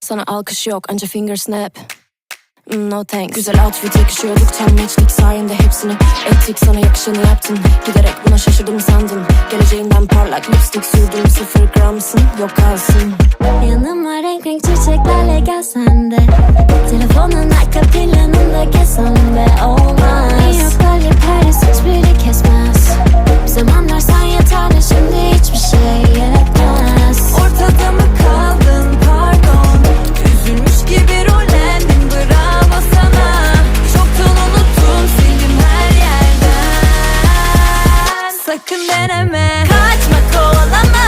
Sana alkış yok anca finger snap. Mm, No thanks. Güzel outfit yakışıyorduk tam matchlik sayende hepsini Ettik. Sana yakışanı yaptın Giderek buna şaşırdım sandın. Geleceğinden parlak lipstick sürdüm Sıfır gramsın yok kalsın. Yanıma renk renk çiçeklerle gelsen sakın deneme Kaçma kovalama.